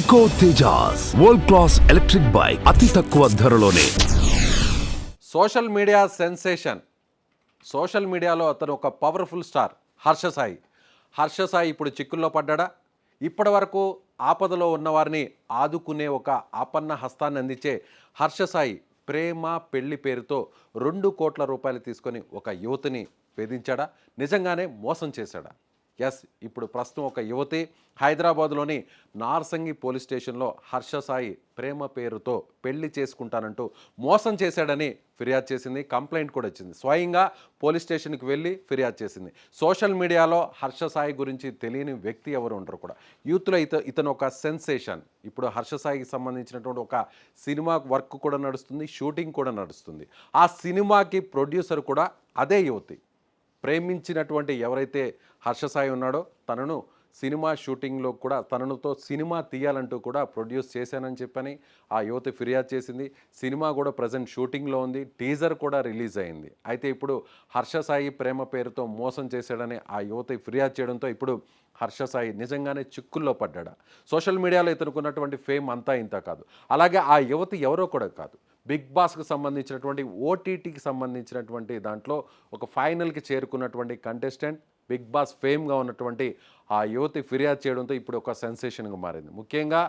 Eco Tejas world class electric bike అతి తక్కువ ధరలోనే. సోషల్ మీడియా సెన్సేషన్ సోషల్ మీడియాలో అతను ఒక పవర్ఫుల్ స్టార్ హర్ష సాయి హర్ష సాయి ఇప్పుడు చిక్కుల్లో పడ్డాడా? ఇప్పటి వరకు ఆపదలో ఉన్నవారిని ఆదుకునే ఒక ఆపన్న హస్తాన్ని అందించే హర్ష సాయి ప్రేమ పెళ్ళి పేరుతో రెండు కోట్ల రూపాయలు తీసుకొని ఒక యువతిని వేధించాడా? నిజంగానే మోసం చేశాడా? ఎస్ ఇప్పుడు ప్రస్తుతం ఒక యువతి హైదరాబాద్లోని నార్సంగి పోలీస్ స్టేషన్లో హర్ష సాయి ప్రేమ పేరుతో పెళ్ళి చేసుకుంటానంటూ మోసం చేశాడని ఫిర్యాదు చేసింది కంప్లైంట్ కూడా వచ్చింది స్వయంగా పోలీస్ స్టేషన్కి వెళ్ళి ఫిర్యాదు చేసింది. సోషల్ మీడియాలో హర్ష సాయి గురించి తెలియని వ్యక్తి ఎవరు ఉండరు కూడా. యూత్లో ఇత ఇతను ఒక సెన్సేషన్. ఇప్పుడు హర్ష సాయికి సంబంధించినటువంటి ఒక సినిమా వర్క్ కూడా నడుస్తుంది షూటింగ్ కూడా నడుస్తుంది. ఆ సినిమాకి ప్రొడ్యూసర్ కూడా అదే యువతి. ప్రేమించినటువంటి ఎవరైతే హర్షసాయి ఉన్నాడో తనను సినిమా షూటింగ్లో కూడా తనతో సినిమా తీయాలంటూ కూడా ప్రొడ్యూస్ చేశానని చెప్పని ఆ యువతి ఫిర్యాదు చేసింది. సినిమా కూడా ప్రజెంట్ షూటింగ్లో ఉంది. టీజర్ కూడా రిలీజ్ అయింది. అయితే ఇప్పుడు హర్షసాయి ప్రేమ పేరుతో మోసం చేశాడని ఆ యువతి ఫిర్యాదు చేయడంతో ఇప్పుడు హర్షసాయి నిజంగానే చిక్కుల్లో పడ్డాడా? సోషల్ మీడియాలో ఇతనుకున్నటువంటి ఫేమ్ అంతా ఇంత కాదు. అలాగే ఆ యువతి ఎవరో కూడా కాదు. బిగ్ బాస్కి సంబంధించినటువంటి ఓటీటీకి సంబంధించినటువంటి దాంట్లో ఒక ఫైనల్కి చేరుకున్నటువంటి కంటెస్టెంట్ బిగ్ బాస్ ఫేమ్గా ఉన్నటువంటి ఆ యువతి ఫిర్యాదు చేయడంతో ఇప్పుడు ఒక సెన్సేషన్గా మారింది. ముఖ్యంగా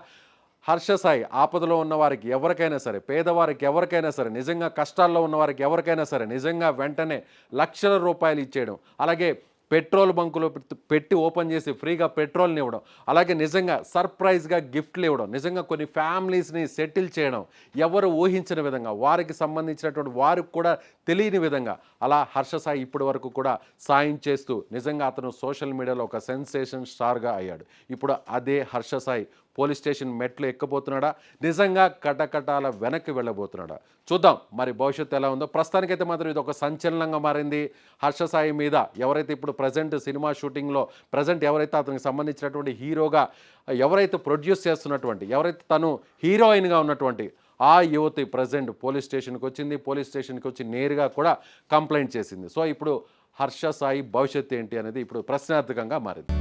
హర్ష సాయి ఆపదలో ఉన్న వారికి ఎవరికైనా సరే పేదవారికి ఎవరికైనా సరే నిజంగా కష్టాల్లో ఉన్న వారికి ఎవరికైనా సరే నిజంగా వెంటనే లక్షల రూపాయలు ఇచ్చేయడం అలాగే పెట్రోల్ బంకులో పెట్టి- పెట్టి ఓపెన్ చేసి ఫ్రీగా పెట్రోల్ని ఇవ్వడం అలాగే నిజంగా సర్ప్రైజ్గా గిఫ్ట్లు ఇవ్వడం నిజంగా కొన్ని ఫ్యామిలీస్ని సెటిల్ చేయడం ఎవరు ఊహించిన విధంగా వారికి సంబంధించినటువంటి వారికి కూడా తెలియని విధంగా అలా హర్ష సాయి ఇప్పటి వరకు కూడా సాయం చేస్తూ నిజంగా అతను సోషల్ మీడియాలో ఒక సెన్సేషన్ స్టార్గా అయ్యాడు. ఇప్పుడు అదే హర్ష సాయి పోలీస్ స్టేషన్ మెట్లు ఎక్కబోతున్నాడా నిజంగా కటకటాల వెనక్కి వెళ్ళబోతున్నాడా? చూద్దాం. మరి భవిష్యత్తు ఎలా ఉందో. ప్రస్తుతానికైతే మాత్రం ఇది ఒక సంచలనంగా మారింది. హర్ష సాయి మీద ఎవరైతే ఇప్పుడు ప్రజెంట్ సినిమా షూటింగ్లో ప్రజెంట్ ఎవరైతే అతనికి సంబంధించినటువంటి హీరోగా ఎవరైతే ప్రొడ్యూస్ చేస్తున్నటువంటి ఎవరైతే తను హీరోయిన్గా ఉన్నటువంటి ఆ యువతి ప్రజెంట్ పోలీస్ స్టేషన్కి వచ్చింది. పోలీస్ స్టేషన్కి వచ్చి నేరుగా కూడా కంప్లైంట్ చేసింది. సో ఇప్పుడు హర్ష సాయి భవిష్యత్ ఏంటి అనేది ఇప్పుడు ప్రశ్నార్థకంగా మారింది.